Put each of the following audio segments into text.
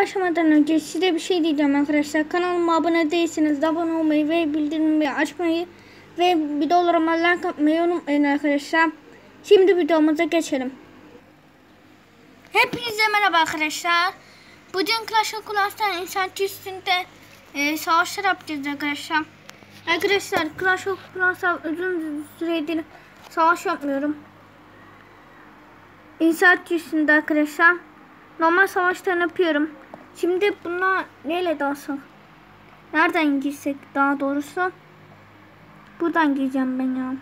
başlamadan önce size bir şey diyeceğim arkadaşlar. Kanalıma abone değilseniz de abone olmayı ve bildirimleri açmayı ve videolarıma like atmayı unutmayın arkadaşlar. Şimdi videomuza geçelim. Hepinize merhaba arkadaşlar. Bugün Clash of Clans'tan insan üstünde e, savaşlar yapacağız arkadaşlar. Arkadaşlar Clash of Clans'ta uzun süredir savaş yapmıyorum. İnsaat üstünde arkadaşlar. Normal savaştan yapıyorum. Şimdi buna neyle dalsak? Nereden girsek daha doğrusu? Buradan gireceğim ben ya.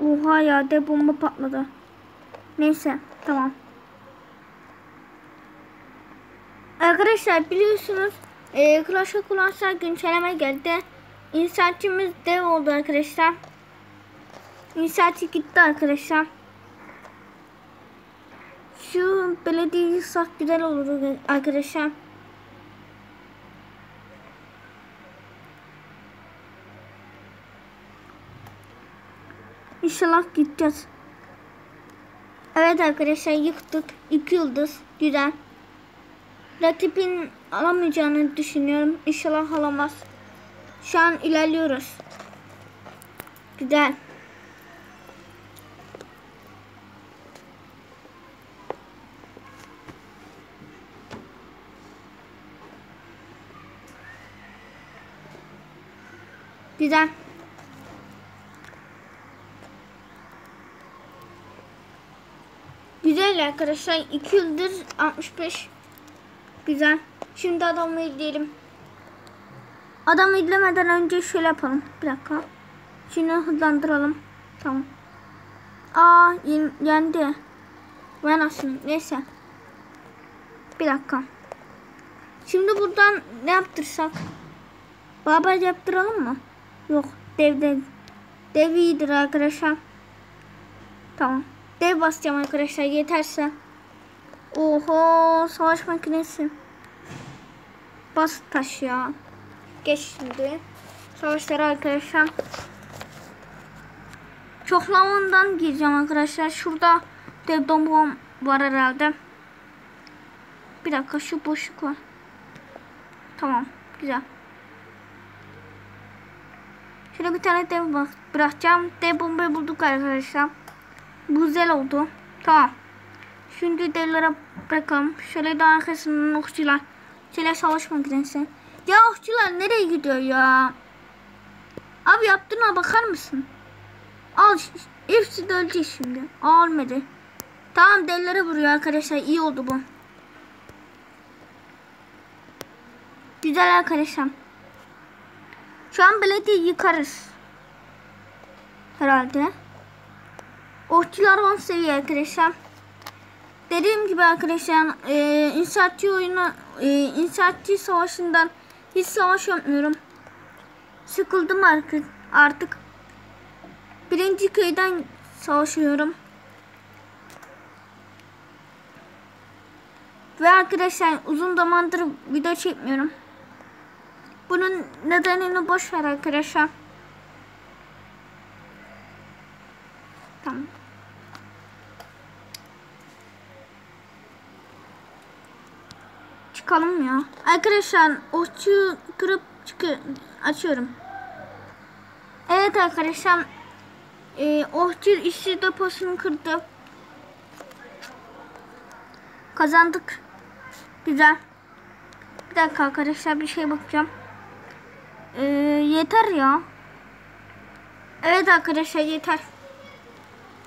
Oha ya de bomba patladı. Neyse tamam. Arkadaşlar biliyorsunuz e, Clash of Clans'a güncelleme geldi. İnsaatçımız dev oldu arkadaşlar. İnsaatçı gitti arkadaşlar. Şu belediye yıksak güzel olur arkadaşlar. İnşallah gideceğiz. Evet arkadaşlar yıktık. İki yıldız. Güzel. Rakibin alamayacağını düşünüyorum. İnşallah alamaz. Şu an ilerliyoruz. Güzel. Güzel. Güzel arkadaşlar. 2 yıldır 65. Güzel. Şimdi adamı izleyelim. Adamı izlemeden önce şöyle yapalım. Bir dakika. Şunu hızlandıralım. Tamam. Aa yendi. Ben aslında neyse. Bir dakika. Şimdi buradan ne yaptırsak? Baba yaptıralım mı? Yok. Dev dev. Dev iyidir arkadaşlar. Tamam. Dev basacağım arkadaşlar yeterse. Oho savaş makinesi. Bas taş ya. Geç şimdi. Savaşları arkadaşlar. Çoklamandan gireceğim arkadaşlar. Şurada dev bombam var herhalde. Bir dakika şu boşluk var. Tamam güzel. Şöyle bir tane dev bırakacağım. Dev bombayı bulduk arkadaşlar. Güzel oldu. Tamam. Şimdi devlere bırakalım. Şöyle de arkasından okçular. Şöyle savaş makinesi. Ya okçular nereye gidiyor ya? Abi yaptığına bakar mısın? Al hepsi de ölecek şimdi. Aa, olmadı. Tamam devlere vuruyor arkadaşlar. İyi oldu bu. Güzel arkadaşlar. Şu an belediye yıkarız. Herhalde. Okçular 10 seviye arkadaşlar. Dediğim gibi arkadaşlar e, inşaatçı oyunu e, inşaatçı savaşından hiç savaş yapmıyorum. Sıkıldım artık. artık. Birinci köyden savaşıyorum. Ve arkadaşlar uzun zamandır video çekmiyorum. Bunun nedenini boş ver arkadaşlar. Tamam. Çıkalım ya. Arkadaşlar okçu kırıp çıkıyor. Açıyorum. Evet arkadaşlar. E, okçu işçi deposunu kırdı. Kazandık. Güzel. Bir dakika arkadaşlar bir şey bakacağım. Ee, yeter ya. Evet arkadaşlar yeter.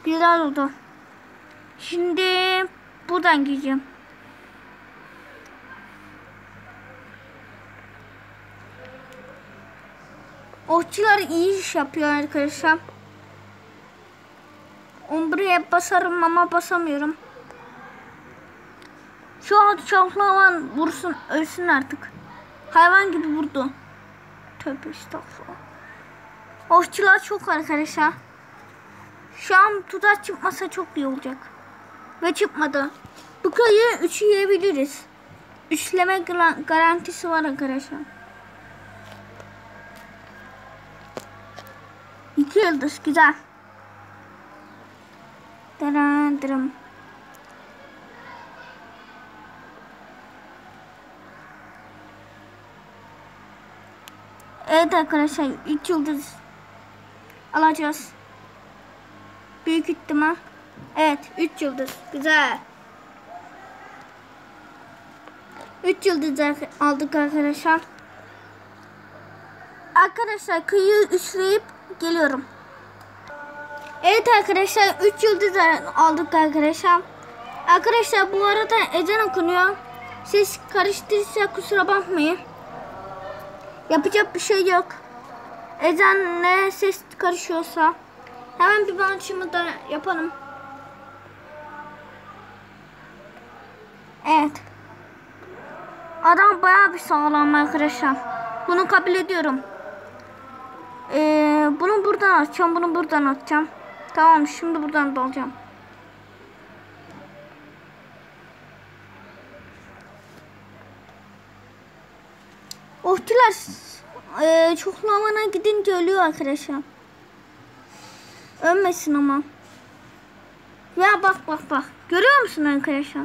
Güzel oldu. Şimdi buradan gideceğim. Okçular iyi iş yapıyor arkadaşlar. Buraya basarım ama basamıyorum. Şu an çahlavan vursun ölsün artık. Hayvan gibi vurdu. Tövbe estağfurullah. Okçular çok arkadaşlar. Şu an tuzak çıkmasa çok iyi olacak. Ve çıkmadı. Bu köyü 3 yiyebiliriz. Üçleme garantisi var arkadaşlar. İki yıldız güzel. Dırın Evet arkadaşlar 3 yıldız alacağız. Büyük ihtimal. Evet 3 yıldız. Güzel. 3 yıldız aldık arkadaşlar. Arkadaşlar kıyı üçleyip geliyorum. Evet arkadaşlar 3 yıldız aldık arkadaşlar. Arkadaşlar bu arada ezan okunuyor. Siz karıştırırsa kusura bakmayın. Yapacak bir şey yok. Ezan ne ses karışıyorsa hemen bir bançımı da yapalım. Evet. Adam bayağı bir sağlam arkadaşlar. Bunu kabul ediyorum. Ee, bunu buradan açacağım. Bunu buradan açacağım. Tamam şimdi buradan dalacağım. Ohçular e, çok lavana gidince ölüyor arkadaşlar. Ölmesin ama. Ya bak bak bak. Görüyor musun arkadaşlar?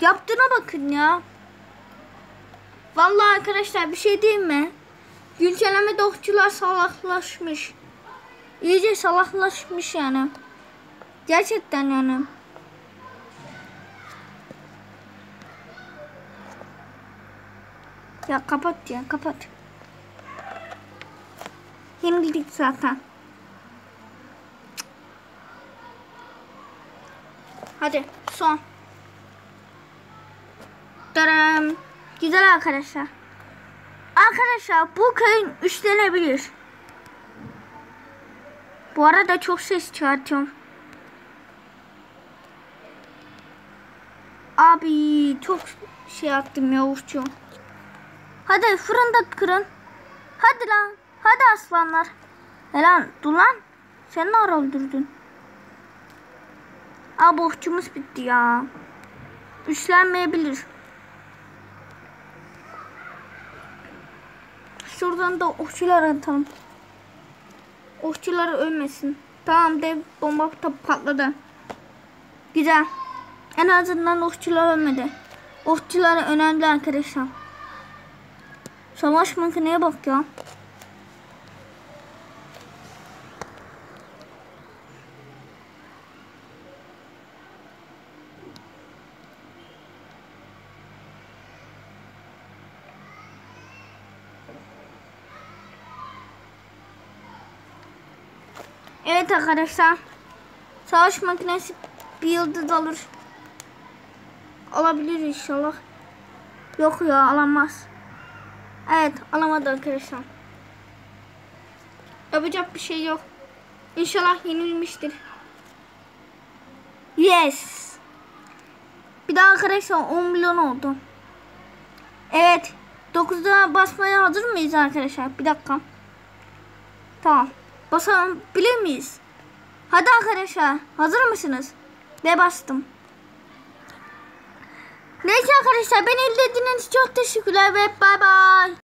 Yaptığına bakın ya. Vallahi arkadaşlar bir şey diyeyim mi? Güncellemede okçular salaklaşmış. İyice salaklaşmış yani. Gerçekten yani. Ya kapat ya kapat. Yenildik zaten. Hadi son. Daram. Güzel arkadaşlar. Arkadaşlar bu köyün üçlenebilir. Bu arada çok ses çıkartıyorum. Abi çok şey yaptım ya uçuyorum. Hadi fırında kırın. Hadi lan. Hadi aslanlar. Lan dur lan. Sen ne ara öldürdün? Aa bohçumuz bitti ya. Üçlenmeyebilir. Şuradan da okçular atalım. Okçular ölmesin. Tamam dev bomba patladı. Güzel. En azından okçular ölmedi. Okçular önemli arkadaşlar. Savaş makineye bak ya. Evet arkadaşlar. Savaş makinesi bir yıldız alır. Alabilir inşallah. Yok ya alamaz. Evet alamadı arkadaşlar. Yapacak bir şey yok. İnşallah yenilmiştir. Yes. Bir daha arkadaşlar 10 milyon oldu. Evet. 9'da basmaya hazır mıyız arkadaşlar? Bir dakika. Tamam. Basalım bilir miyiz? Hadi arkadaşlar hazır mısınız? Ve bastım. Neyse arkadaşlar beni izlediğiniz için çok teşekkürler ve bay bay.